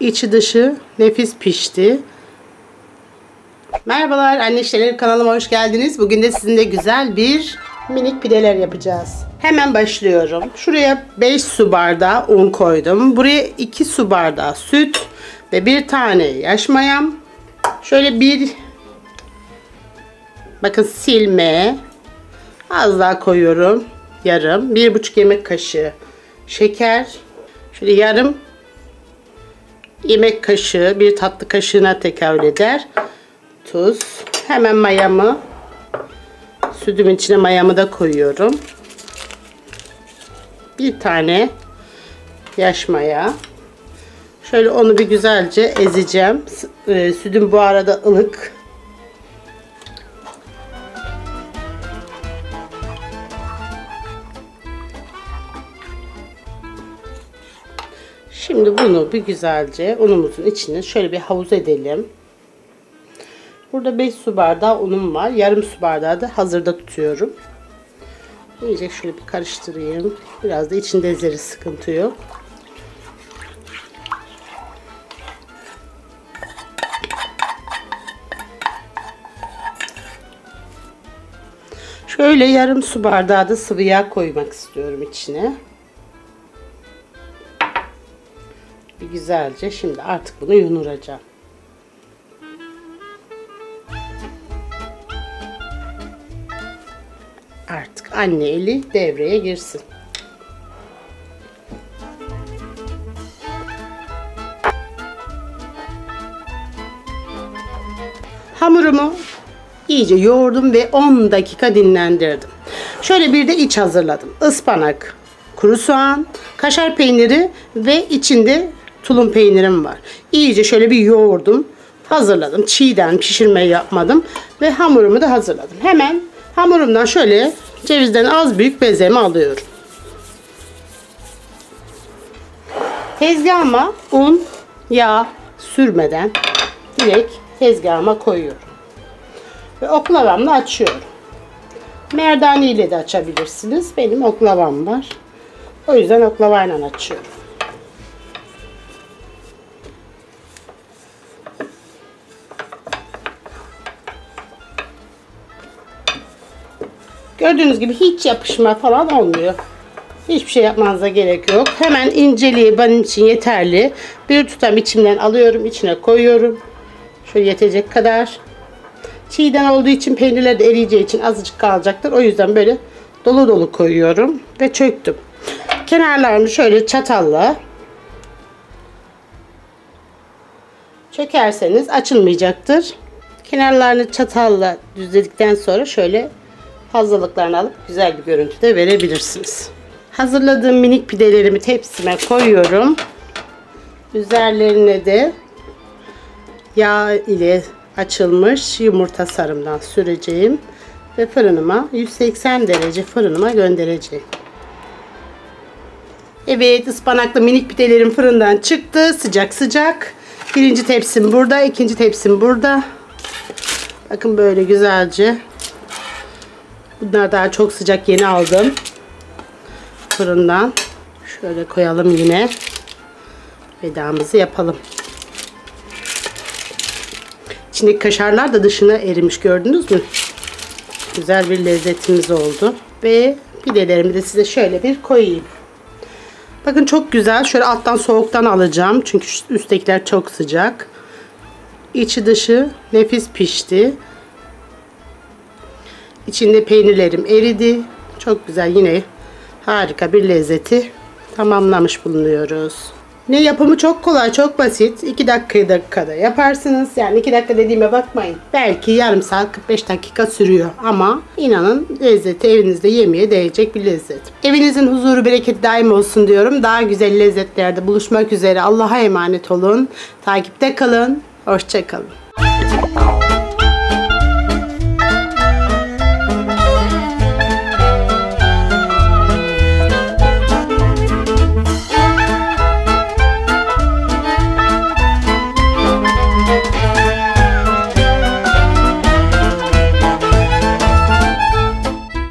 İçi dışı nefis pişti. Merhabalar anne işleri kanalıma hoş geldiniz. Bugün de sizinle güzel bir minik pideler yapacağız. Hemen başlıyorum. Şuraya 5 su bardağı un koydum. Buraya 2 su bardağı süt ve bir tane yaş mayam. Şöyle bir bakın silme az daha koyuyorum. Yarım. Bir buçuk yemek kaşığı şeker. Şöyle yarım yemek kaşığı bir tatlı kaşığına tekabül eder. Tuz. Hemen mayamı sütümün içine mayamı da koyuyorum. Bir tane yaş maya. Şöyle onu bir güzelce ezeceğim. E, sütüm bu arada ılık. Şimdi bunu bir güzelce unumuzun içine şöyle bir havuz edelim. Burada 5 su bardağı unum var. Yarım su bardağı da hazırda tutuyorum. İyice şöyle bir karıştırayım. Biraz da içinde ezeri sıkıntı yok. Şöyle yarım su bardağı da sıvı yağ koymak istiyorum içine. Güzelce şimdi artık bunu yunuracağım. Artık anne eli devreye girsin. Hamurumu iyice yoğurdum ve 10 dakika dinlendirdim. Şöyle bir de iç hazırladım. Ispanak, kuru soğan, kaşar peyniri ve içinde tulum peynirim var. İyice şöyle bir yoğurdum. Hazırladım. Çiğden pişirme yapmadım. Ve hamurumu da hazırladım. Hemen hamurumdan şöyle cevizden az büyük bezemi alıyorum. Tezgahıma un, yağ sürmeden direkt tezgahıma koyuyorum. Ve oklavamla açıyorum. Merdane ile de açabilirsiniz. Benim oklavam var. O yüzden oklavayla açıyorum. Gördüğünüz gibi hiç yapışma falan olmuyor. Hiçbir şey yapmanıza gerek yok. Hemen inceliği benim için yeterli. Bir tutam içimden alıyorum. içine koyuyorum. Şöyle yetecek kadar. Çiğden olduğu için peynirler de eriyeceği için azıcık kalacaktır. O yüzden böyle dolu dolu koyuyorum. Ve çöktüm. Kenarlarını şöyle çatalla çökerseniz açılmayacaktır. Kenarlarını çatalla düzledikten sonra şöyle fazlalıklarını alıp güzel bir görüntü de verebilirsiniz. Hazırladığım minik pidelerimi tepsime koyuyorum. Üzerlerine de yağ ile açılmış yumurta sarımdan süreceğim ve fırınıma 180 derece fırınıma göndereceğim. Evet ıspanaklı minik pidelerim fırından çıktı. Sıcak sıcak. Birinci tepsim burada. ikinci tepsim burada. Bakın böyle güzelce. Bunlar daha çok sıcak yeni aldım. Fırından. Şöyle koyalım yine. Vedamızı yapalım. İçindeki kaşarlar da dışına erimiş gördünüz mü? Güzel bir lezzetimiz oldu. Ve pidelerimi de size şöyle bir koyayım. Bakın çok güzel. Şöyle alttan soğuktan alacağım. Çünkü üsttekiler çok sıcak. İçi dışı nefis pişti. İçinde peynirlerim eridi. Çok güzel yine harika bir lezzeti tamamlamış bulunuyoruz. Ne yapımı çok kolay, çok basit. 2 dakika dakikada yaparsınız. Yani 2 dakika dediğime bakmayın. Belki yarım saat 45 dakika sürüyor. Ama inanın lezzeti evinizde yemeye değecek bir lezzet. Evinizin huzuru, bereketi daim olsun diyorum. Daha güzel lezzetlerde buluşmak üzere. Allah'a emanet olun. Takipte kalın. Hoşçakalın.